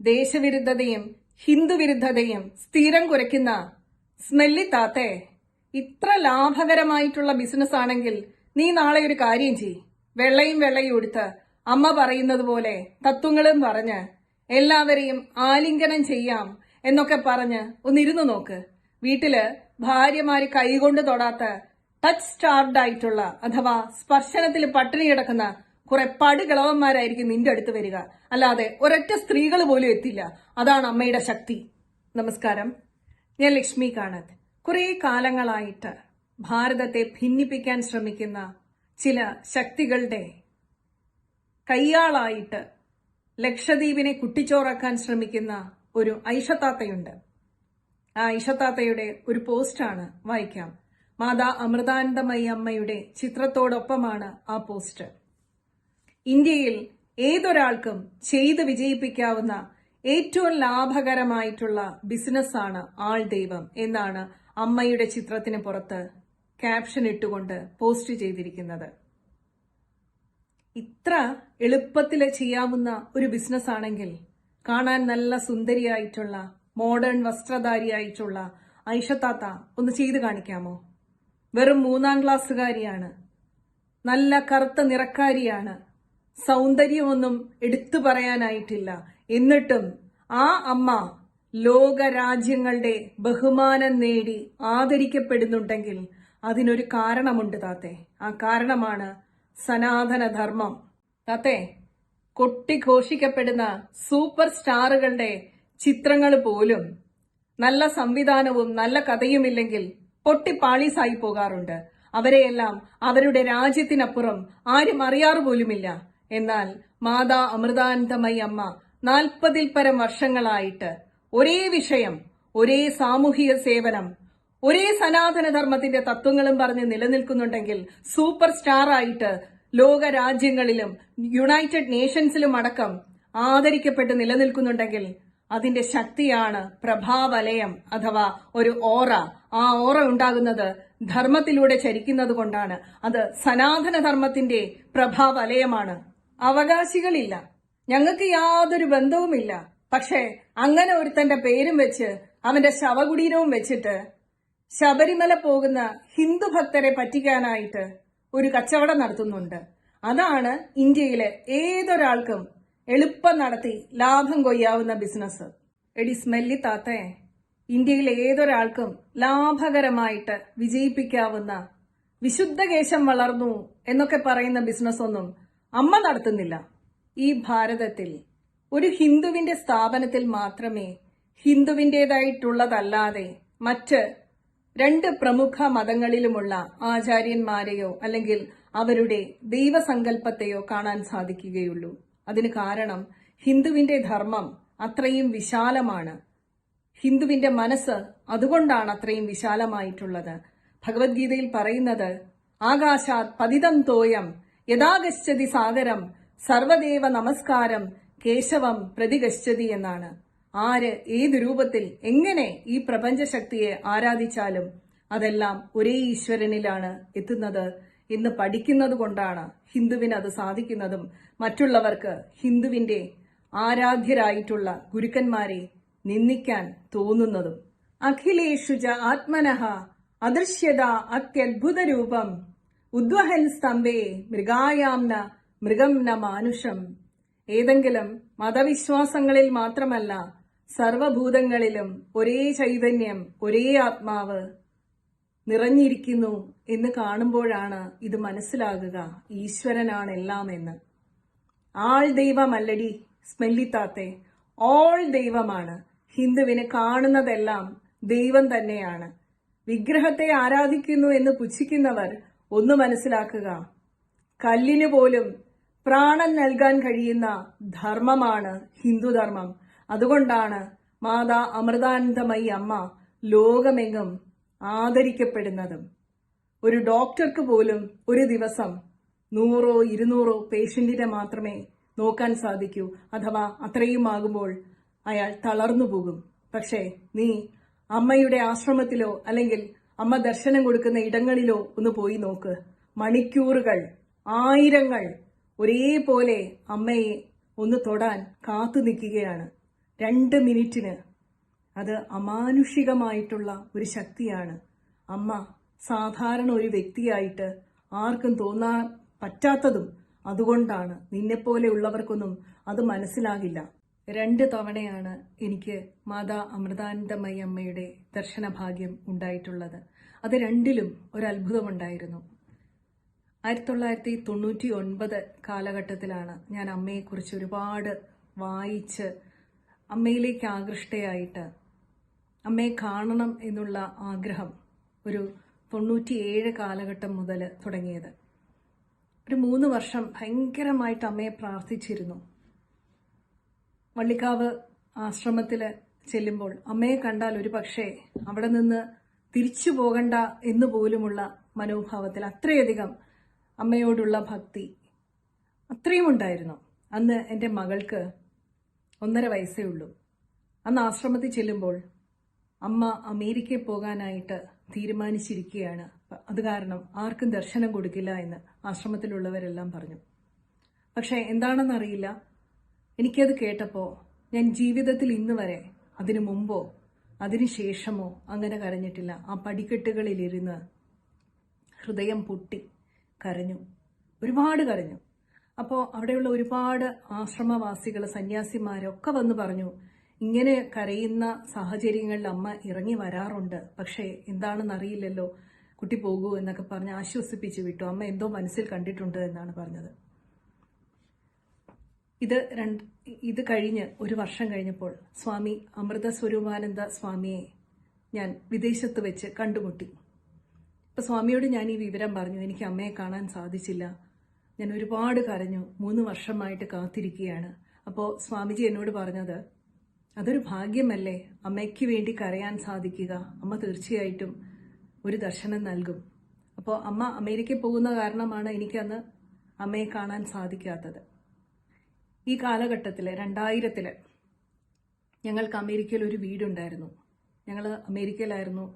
ദേശവിരുദ്ധതയും ഹിന്ദുവിരുദ്ധതയും സ്ഥിരം കുരയ്ക്കുന്ന സ്മെല്ലി താത്തെ ഇത്ര ലാഭകരമായിട്ടുള്ള ബിസിനസ് ആണെങ്കിൽ നീ നാളെ ഒരു കാര്യം ചെയ് വെള്ളയും വെള്ളയും എടുത്ത് അമ്മ പറയുന്നത് പോലെ തത്വങ്ങളും പറഞ്ഞ് എല്ലാവരെയും ആലിംഗനം ചെയ്യാം എന്നൊക്കെ പറഞ്ഞ് ഒന്നിരുന്നു നോക്ക്. വീട്ടിൽ ഭാര്യമാര് കൈകൊണ്ട് തൊടാത്ത ടച്ച് സ്റ്റാർഡ് ആയിട്ടുള്ള അഥവാ സ്പർശനത്തിൽ പട്ടിണി കിടക്കുന്ന കുറെ പടുകിളവന്മാരായിരിക്കും നിന്റെ അടുത്ത് വരിക. അല്ലാതെ ഒരൊറ്റ സ്ത്രീകൾ പോലും എത്തില്ല. അതാണ് അമ്മയുടെ ശക്തി. നമസ്കാരം. ഞാൻ ലക്ഷ്മി കാണത്ത്. കുറേ കാലങ്ങളായിട്ട് ഭാരതത്തെ ഭിന്നിപ്പിക്കാൻ ശ്രമിക്കുന്ന ചില ശക്തികളുടെ കയ്യാളായിട്ട് ലക്ഷദ്വീപിനെ കുട്ടിച്ചോറാക്കാൻ ശ്രമിക്കുന്ന ഒരു ഐഷത്താത്തയുണ്ട്. ആ ഐഷത്താത്തയുടെ ഒരു പോസ്റ്റാണ് വായിക്കാം. മാതാ അമൃതാനന്ദമയി അമ്മയുടെ ചിത്രത്തോടൊപ്പമാണ് ആ പോസ്റ്റ്. ഇന്ത്യയിൽ ഏതൊരാൾക്കും ചെയ്ത് വിജയിപ്പിക്കാവുന്ന ഏറ്റവും ലാഭകരമായിട്ടുള്ള ബിസിനസ്സാണ് ആൾ ദൈവം എന്നാണ് അമ്മയുടെ ചിത്രത്തിന് പുറത്ത് ക്യാപ്ഷൻ ഇട്ടുകൊണ്ട് പോസ്റ്റ് ചെയ്തിരിക്കുന്നത്. ഇത്ര എളുപ്പത്തിൽ ചെയ്യാവുന്ന ഒരു ബിസിനസ് ആണെങ്കിൽ കാണാൻ നല്ല സുന്ദരിയായിട്ടുള്ള മോഡേൺ വസ്ത്രധാരിയായിട്ടുള്ള ഐഷത്താത്ത ഒന്ന് ചെയ്തു കാണിക്കാമോ? വെറും മൂന്നാം ക്ലാസ്സുകാരിയാണ്. നല്ല കറുത്ത നിറക്കാരിയാണ് സൗന്ദര്യമൊന്നും എടുത്തു പറയാനായിട്ടില്ല. എന്നിട്ടും ആ അമ്മ ലോകരാജ്യങ്ങളുടെ ബഹുമാനം നേടി ആദരിക്കപ്പെടുന്നുണ്ടെങ്കിൽ അതിനൊരു കാരണമുണ്ട് താത്തേ. ആ കാരണമാണ് സനാതനധർമ്മം. താത്തേ കൊട്ടിഘോഷിക്കപ്പെടുന്ന സൂപ്പർ സ്റ്റാറുകളുടെ ചിത്രങ്ങൾ പോലും നല്ല സംവിധാനവും നല്ല കഥയുമില്ലെങ്കിൽ പൊട്ടിപ്പാളീസായി പോകാറുണ്ട്. അവരെയെല്ലാം അവരുടെ രാജ്യത്തിനപ്പുറം ആരും അറിയാറ് പോലുമില്ല എന്നാൽ മാതാ അമൃതാനന്ദമയി അമ്മ നാൽപ്പതിൽ പരം വർഷങ്ങളായിട്ട് ഒരേ വിഷയം ഒരേ സാമൂഹിക സേവനം ഒരേ സനാതനധർമ്മത്തിന്റെ തത്വങ്ങളും പറഞ്ഞ് നിലനിൽക്കുന്നുണ്ടെങ്കിൽ സൂപ്പർ സ്റ്റാർ ആയിട്ട് ലോക രാജ്യങ്ങളിലും യുണൈറ്റഡ് നേഷൻസിലും അടക്കം ആദരിക്കപ്പെട്ട് നിലനിൽക്കുന്നുണ്ടെങ്കിൽ അതിന്റെ ശക്തിയാണ് പ്രഭാവലയം അഥവാ ഒരു ഓറ. ആ ഓറ ഉണ്ടാകുന്നത് ധർമ്മത്തിലൂടെ ചരിക്കുന്നത് കൊണ്ടാണ് അത് സനാതനധർമ്മത്തിന്റെ പ്രഭാവലയമാണ്. അവകാശികളില്ല. ഞങ്ങൾക്ക് യാതൊരു ബന്ധവുമില്ല. പക്ഷേ അങ്ങനെ ഒരുത്തന്റെ പേരും വെച്ച് അവന്റെ ശവകുടീരവും വെച്ചിട്ട് ശബരിമല പോകുന്ന ഹിന്ദു ഭക്തരെ പറ്റിക്കാനായിട്ട് ഒരു കച്ചവടം നടത്തുന്നുണ്ട്. അതാണ് ഇന്ത്യയിലെ ഏതൊരാൾക്കും എളുപ്പം നടത്തി ലാഭം കൊയ്യാവുന്ന ബിസിനസ് എടി സ്മെല്ലി താത്തേ ഇന്ത്യയിലെ ഏതൊരാൾക്കും ലാഭകരമായിട്ട് വിജയിപ്പിക്കാവുന്ന വിശുദ്ധകേശം വളർന്നു എന്നൊക്കെ പറയുന്ന ബിസിനസ് ഒന്നും അമ്മ നടത്തുന്നില്ല. ഈ ഭാരതത്തിൽ ഒരു ഹിന്ദുവിന്റെ സ്ഥാപനത്തിൽ മാത്രമേ ഹിന്ദുവിന്റെതായിട്ടുള്ളതല്ലാതെ മറ്റ് രണ്ട് പ്രമുഖ മതങ്ങളിലുമുള്ള ആചാര്യന്മാരെയോ അല്ലെങ്കിൽ അവരുടെ ദൈവസങ്കല്പത്തെയോ കാണാൻ സാധിക്കുകയുള്ളൂ. അതിന് കാരണം ഹിന്ദുവിന്റെ ധർമ്മം അത്രയും വിശാലമാണ്. ഹിന്ദുവിന്റെ മനസ്സ് അതുകൊണ്ടാണ് അത്രയും വിശാലമായിട്ടുള്ളത്. ഭഗവത്ഗീതയിൽ പറയുന്നത് ആകാശാത് പതിതം തോയം യഥാഗശ്ചതി സാഗരം സർവദേവ നമസ്കാരം കേശവം പ്രതിഗശ്ചതി എന്നാണ്. ആര് ഏത് രൂപത്തിൽ എങ്ങനെ ഈ പ്രപഞ്ചശക്തിയെ ആരാധിച്ചാലും അതെല്ലാം ഒരേ ഈശ്വരനിലാണ് എത്തുന്നത് എന്ന് പഠിക്കുന്നത് കൊണ്ടാണ് ഹിന്ദുവിന് അത് സാധിക്കുന്നതും മറ്റുള്ളവർക്ക് ഹിന്ദുവിന്റെ ആരാധ്യരായിട്ടുള്ള ഗുരുക്കന്മാരെ നിന്ദിക്കാൻ തോന്നുന്നതും. അഖിലേഷുജ ആത്മനഹ അദൃശ്യത അത്യത്ഭുത രൂപം ഉദ്വഹൻ സ്തംഭേ മൃഗായാംന മൃഗം ന മാനുഷം. ഏതെങ്കിലും മതവിശ്വാസങ്ങളിൽ മാത്രമല്ല സർവഭൂതങ്ങളിലും ഒരേ ചൈതന്യം ഒരേ ആത്മാവ് നിറഞ്ഞിരിക്കുന്നു എന്ന് കാണുമ്പോഴാണ് ഇത് മനസ്സിലാകുക. ഈശ്വരനാണ് എല്ലാം എന്ന്. ആൾ ദൈവമല്ലടി സ്മെല്ലിത്താത്തെ. ഓൾ ദൈവമാണ്. ഹിന്ദുവിന് കാണുന്നതെല്ലാം ദൈവം തന്നെയാണ്. വിഗ്രഹത്തെ ആരാധിക്കുന്നു എന്ന് പുച്ഛിക്കുന്നവർ ഒന്ന് മനസ്സിലാക്കുക. കല്ലിന് പോലും പ്രാണൻ നൽകാൻ കഴിയുന്ന ധർമ്മമാണ് ഹിന്ദുധർമ്മം അതുകൊണ്ടാണ് മാതാ അമൃതാനന്ദമയി അമ്മ ലോകമെങ്ങും ആദരിക്കപ്പെടുന്നതും. ഒരു ഡോക്ടർക്ക് പോലും ഒരു ദിവസം നൂറോ ഇരുന്നൂറോ പേഷ്യന്റിനെ മാത്രമേ നോക്കാൻ സാധിക്കൂ. അഥവാ അത്രയും ആകുമ്പോൾ അയാൾ തളർന്നു പോകും. പക്ഷേ നീ അമ്മയുടെ ആശ്രമത്തിലോ അല്ലെങ്കിൽ അമ്മ ദർശനം കൊടുക്കുന്ന ഇടങ്ങളിലോ ഒന്ന് പോയി നോക്ക്. മണിക്കൂറുകൾ ആയിരങ്ങൾ ഒരേപോലെ അമ്മയെ ഒന്ന് തൊടാൻ കാത്തു നിൽക്കുകയാണ്. രണ്ട് മിനിറ്റിന്. അത് അമാനുഷികമായിട്ടുള്ള ഒരു ശക്തിയാണ്. അമ്മ സാധാരണ ഒരു വ്യക്തിയായിട്ട് ആർക്കും തോന്നാൻ പറ്റാത്തതും അതുകൊണ്ടാണ്. നിന്നെപ്പോലെയുള്ളവർക്കൊന്നും അത് മനസ്സിലാകില്ല. രണ്ട് തവണയാണ് എനിക്ക് മാതാ അമൃതാനന്ദമയി അമ്മയുടെ ദർശനഭാഗ്യം ഉണ്ടായിട്ടുള്ളത്. അത് രണ്ടിലും ഒരു ആയിരത്തി തൊള്ളായിരത്തി തൊണ്ണൂറ്റി ഒൻപത് കാലഘട്ടത്തിലാണ് ഞാൻ അമ്മയെക്കുറിച്ച് ഒരുപാട് വായിച്ച് അമ്മയിലേക്ക് ആകൃഷ്ടയായിട്ട് അമ്മയെ കാണണം എന്നുള്ള ആഗ്രഹം ഒരു തൊണ്ണൂറ്റിയേഴ് കാലഘട്ടം മുതൽ തുടങ്ങിയത്. ഒരു മൂന്ന് വർഷം ഭയങ്കരമായിട്ട് അമ്മയെ പ്രാർത്ഥിച്ചിരുന്നു. വള്ളിക്കാവ് ആശ്രമത്തിൽ ചെല്ലുമ്പോൾ അമ്മയെ കണ്ടാൽ ഒരു പക്ഷേ അവിടെ നിന്ന് തിരിച്ചു പോകണ്ട എന്ന് പോലുമുള്ള മനോഭാവത്തിൽ അത്രയധികം അമ്മയോടുള്ള ഭക്തി അത്രയും ഉണ്ടായിരുന്നു. അന്ന് എന്റെ മകൾക്ക് ഒന്നര വയസ്സേ ഉള്ളൂ. അന്ന് ആശ്രമത്തിൽ ചെല്ലുമ്പോൾ അമ്മ അമേരിക്കയിൽ പോകാനായിട്ട് തീരുമാനിച്ചിരിക്കുകയാണ്. അത് കാരണം ആർക്കും ദർശനം കൊടുക്കില്ല എന്ന് ആശ്രമത്തിലുള്ളവരെല്ലാം പറഞ്ഞു. പക്ഷേ എന്താണെന്നറിയില്ല. എനിക്കത് കേട്ടപ്പോൾ ഞാൻ ജീവിതത്തിൽ ഇന്ന് വരെ അതിനു മുമ്പോ അതിനു ശേഷമോ അങ്ങനെ കരഞ്ഞിട്ടില്ല. ആ പടിക്കെട്ടുകളിലിരുന്ന് ഹൃദയം പൊട്ടി കരഞ്ഞു. ഒരുപാട് കരഞ്ഞു. അപ്പോൾ അവിടെയുള്ള ഒരുപാട് ആശ്രമവാസികൾ സന്യാസിമാരൊക്കെ വന്ന് പറഞ്ഞു ഇങ്ങനെ കരയുന്ന സാഹചര്യങ്ങളിൽ അമ്മ ഇറങ്ങി വരാറുണ്ട്. പക്ഷേ എന്താണെന്നറിയില്ലല്ലോ. കുട്ടി പോകൂ എന്നൊക്കെ പറഞ്ഞ് ആശ്വസിപ്പിച്ച് വിട്ടു. അമ്മ എന്തോ മനസ്സിൽ കണ്ടിട്ടുണ്ട് എന്നാണ് പറഞ്ഞത്. ഇത് രണ്ട് ഇത് കഴിഞ്ഞ് ഒരു വർഷം കഴിഞ്ഞപ്പോൾ സ്വാമി അമൃത സ്വരൂപാനന്ദ സ്വാമിയെ ഞാൻ വിദേശത്ത് വെച്ച് കണ്ടുമുട്ടി. അപ്പോൾ സ്വാമിയോട് ഞാൻ ഈ വിവരം പറഞ്ഞു. എനിക്ക് അമ്മയെ കാണാൻ സാധിച്ചില്ല. ഞാൻ ഒരുപാട് കരഞ്ഞു. മൂന്ന് വർഷമായിട്ട് കാത്തിരിക്കുകയാണ്. അപ്പോൾ സ്വാമിജി എന്നോട് പറഞ്ഞത് അതൊരു ഭാഗ്യമല്ലേ? അമ്മയ്ക്ക് വേണ്ടി കരയാൻ സാധിക്കുക. അമ്മ തീർച്ചയായിട്ടും ഒരു ദർശനം നൽകും. അപ്പോൾ അമ്മ അമേരിക്കയിൽ പോകുന്ന കാരണമാണ് എനിക്കന്ന് അമ്മയെ കാണാൻ സാധിക്കാത്തത്. ഈ കാലഘട്ടത്തിൽ രണ്ടായിരത്തിൽ ഞങ്ങൾക്ക് അമേരിക്കയിൽ ഒരു വീടുണ്ടായിരുന്നു. ഞങ്ങൾ അമേരിക്കയിലായിരുന്നു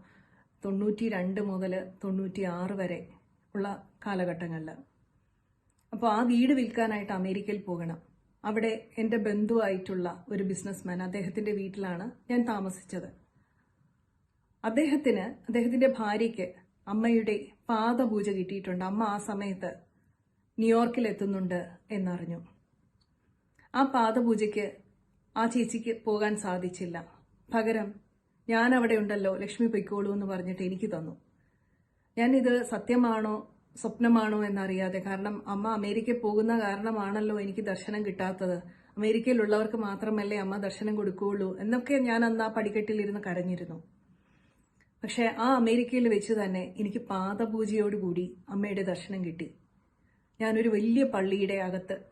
തൊണ്ണൂറ്റി രണ്ട് മുതൽ തൊണ്ണൂറ്റി ആറ് വരെ ഉള്ള കാലഘട്ടങ്ങളിൽ അപ്പോൾ ആ വീട് വിൽക്കാനായിട്ട് അമേരിക്കയിൽ പോകണം. അവിടെ എന്റെ ബന്ധുവായിട്ടുള്ള ഒരു ബിസിനസ്മാൻ അദ്ദേഹത്തിന്റെ വീട്ടിലാണ് ഞാൻ താമസിച്ചത്. അദ്ദേഹത്തിന് അദ്ദേഹത്തിന്റെ ഭാര്യയ്ക്ക് അമ്മയുടെ പാദപൂജ കിട്ടിയിട്ടുണ്ട്. അമ്മ ആ സമയത്ത് ന്യൂയോർക്കിൽ എത്തുന്നുണ്ട് എന്നറിഞ്ഞു. ആ പാദപൂജയ്ക്ക് ആ ചേച്ചിക്ക് പോകാൻ സാധിച്ചില്ല. പകരം ഞാൻ അവിടെ ഉണ്ടല്ലോ ലക്ഷ്മി പൊയ്ക്കോളൂ എന്ന് പറഞ്ഞിട്ട് എനിക്ക് തന്നു. ഞാൻ ഇത് സത്യമാണോ സ്വപ്നമാണോ എന്നറിയാതെ കാരണം അമ്മ അമേരിക്കയിൽ പോകുന്ന കാരണമാണല്ലോ എനിക്ക് ദർശനം കിട്ടാത്തത്. അമേരിക്കയിലുള്ളവർക്ക് മാത്രമല്ലേ അമ്മ ദർശനം കൊടുക്കുകയുള്ളൂ എന്നൊക്കെ ഞാൻ അന്ന് ആ പടിക്കെട്ടിലിരുന്ന് കരഞ്ഞിരുന്നു. പക്ഷേ ആ അമേരിക്കയിൽ വെച്ച് തന്നെ എനിക്ക് പാദപൂജയോടുകൂടി അമ്മയുടെ ദർശനം കിട്ടി. ഞാനൊരു വലിയ പള്ളിയുടെ അകത്ത്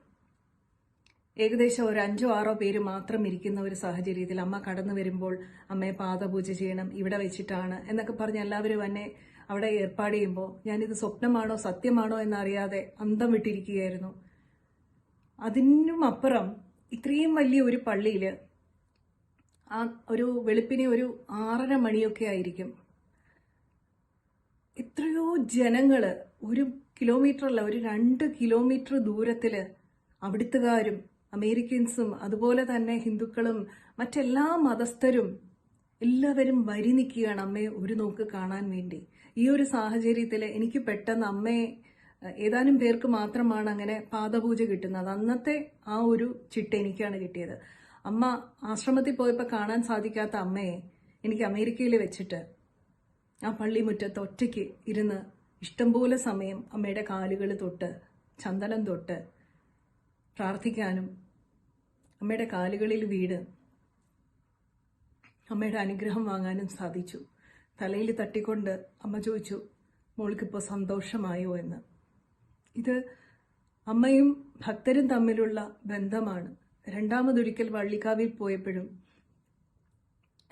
ഏകദേശം ഒരു അഞ്ചോ ആറോ പേര് മാത്രം ഇരിക്കുന്ന ഒരു സാഹചര്യത്തിൽ അമ്മ കടന്നു വരുമ്പോൾ അമ്മയെ പാദപൂജ ചെയ്യണം ഇവിടെ വെച്ചിട്ടാണ് എന്നൊക്കെ പറഞ്ഞ് എല്ലാവരും എന്നെ അവിടെ ഏർപ്പാട് ചെയ്യുമ്പോൾ ഞാനിത് സ്വപ്നമാണോ സത്യമാണോ എന്നറിയാതെ അന്തം വിട്ടിരിക്കുകയായിരുന്നു. അതിനും അപ്പുറം ഇത്രയും വലിയ ഒരു പള്ളിയിൽ ആ ഒരു വെളുപ്പിനെ ഒരു ആറര മണിയൊക്കെ ആയിരിക്കും. എത്രയോ ജനങ്ങൾ ഒരു കിലോമീറ്ററല്ല ഒരു രണ്ട് കിലോമീറ്റർ ദൂരത്തിൽ അവിടുത്തുകാരും അമേരിക്കൻസും അതുപോലെ തന്നെ ഹിന്ദുക്കളും മറ്റെല്ലാ മതസ്ഥരും എല്ലാവരും വരി നിൽക്കുകയാണ് അമ്മയെ ഒരു നോക്ക് കാണാൻ വേണ്ടി. ഈ ഒരു സാഹചര്യത്തിൽ എനിക്ക് പെട്ടെന്ന് അമ്മയെ ഏതാനും പേർക്ക് മാത്രമാണ് അങ്ങനെ പാദപൂജ കിട്ടുന്നത്. അന്നത്തെ ആ ഒരു ചിട്ട എനിക്കാണ് കിട്ടിയത്. അമ്മ ആശ്രമത്തിൽ പോയപ്പോൾ കാണാൻ സാധിക്കാത്ത അമ്മയെ എനിക്ക് അമേരിക്കയിൽ വെച്ചിട്ട് ആ പള്ളിമുറ്റത്ത് ഒറ്റയ്ക്ക് ഇരുന്ന് ഇഷ്ടംപോലെ സമയം അമ്മയുടെ കാലുകൾ തൊട്ട് ചന്ദനം തൊട്ട് പ്രാർത്ഥിക്കാനും അമ്മയുടെ കാലുകളിൽ വീട് അമ്മയുടെ അനുഗ്രഹം വാങ്ങാനും സാധിച്ചു. തലയിൽ തട്ടിക്കൊണ്ട് അമ്മ ചോദിച്ചു മോൾക്കിപ്പോൾ സന്തോഷമായോ? എന്ന്. ഇത് അമ്മയും ഭക്തരും തമ്മിലുള്ള ബന്ധമാണ്. രണ്ടാമതൊരിക്കൽ വള്ളിക്കാവിൽ പോയപ്പോഴും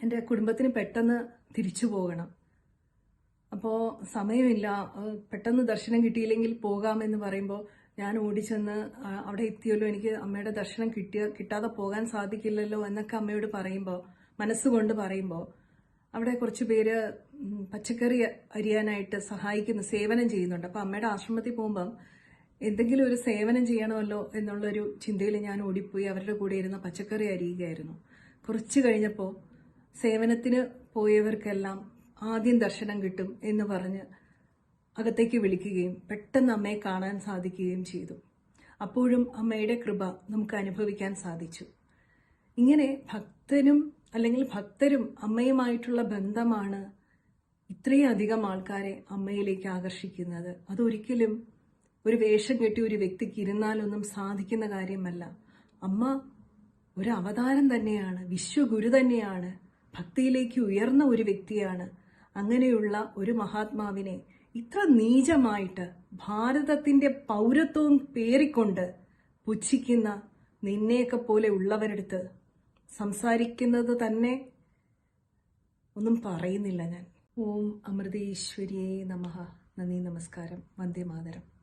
എന്റെ കുടുംബത്തിന് പെട്ടെന്ന് തിരിച്ചു പോകണം. അപ്പോൾ സമയമില്ല. പെട്ടെന്ന് ദർശനം കിട്ടിയില്ലെങ്കിൽ പോകാമെന്ന് പറയുമ്പോൾ ഞാൻ ഓടിച്ചെന്ന് അവിടെ എത്തിയല്ലോ എനിക്ക് അമ്മയുടെ ദർശനം കിട്ടിയ കിട്ടാതെ പോകാൻ സാധിക്കില്ലല്ലോ എന്നൊക്കെ അമ്മയോട് പറയുമ്പോൾ മനസ്സുകൊണ്ട് പറയുമ്പോൾ അവിടെ കുറച്ച് പേര് പച്ചക്കറി അരിയാനായിട്ട് സഹായിക്കുന്ന സേവനം ചെയ്യുന്നുണ്ട്. അപ്പോൾ അമ്മയുടെ ആശ്രമത്തിൽ പോകുമ്പം എന്തെങ്കിലും ഒരു സേവനം ചെയ്യണമല്ലോ എന്നുള്ളൊരു ചിന്തയിൽ ഞാൻ ഓടിപ്പോയി. അവരുടെ കൂടെ ഇരുന്ന പച്ചക്കറി അരിയുകയായിരുന്നു. കുറച്ച് കഴിഞ്ഞപ്പോൾ സേവനത്തിന് പോയവർക്കെല്ലാം ആദ്യം ദർശനം കിട്ടും എന്ന് പറഞ്ഞ് അകത്തേക്ക് വിളിക്കുകയും പെട്ടെന്ന് അമ്മയെ കാണാൻ സാധിക്കുകയും ചെയ്തു. അപ്പോഴും അമ്മയുടെ കൃപ നമുക്ക് അനുഭവിക്കാൻ സാധിച്ചു. ഇങ്ങനെ ഭക്തനും അല്ലെങ്കിൽ ഭക്തരും അമ്മയുമായിട്ടുള്ള ബന്ധമാണ് ഇത്രയധികം ആൾക്കാരെ അമ്മയിലേക്ക് ആകർഷിക്കുന്നത്. അതൊരിക്കലും ഒരു വേഷം കെട്ടി ഒരു വ്യക്തിക്ക് ഇരുന്നാലൊന്നും സാധിക്കുന്ന കാര്യമല്ല. അമ്മ ഒരു അവതാരം തന്നെയാണ് വിശ്വഗുരു തന്നെയാണ് ഭക്തിയിലേക്ക് ഉയർന്ന ഒരു വ്യക്തിയാണ്. അങ്ങനെയുള്ള ഒരു മഹാത്മാവിനെ ഇത്ര നീചമായിട്ട് ഭാരതത്തിന്റെ പൗരത്വവും പേറിക്കൊണ്ട് പുച്ഛിക്കുന്ന നിന്നെയൊക്കെ പോലെ ഉള്ളവരെടുത്ത് സംസാരിക്കുന്നത് തന്നെ ഒന്നും പറയുന്നില്ല ഞാൻ. ഓം അമൃതേശ്വരിയേ നമഃ നന്ദി നമസ്കാരം. വന്ദേ മാതരം.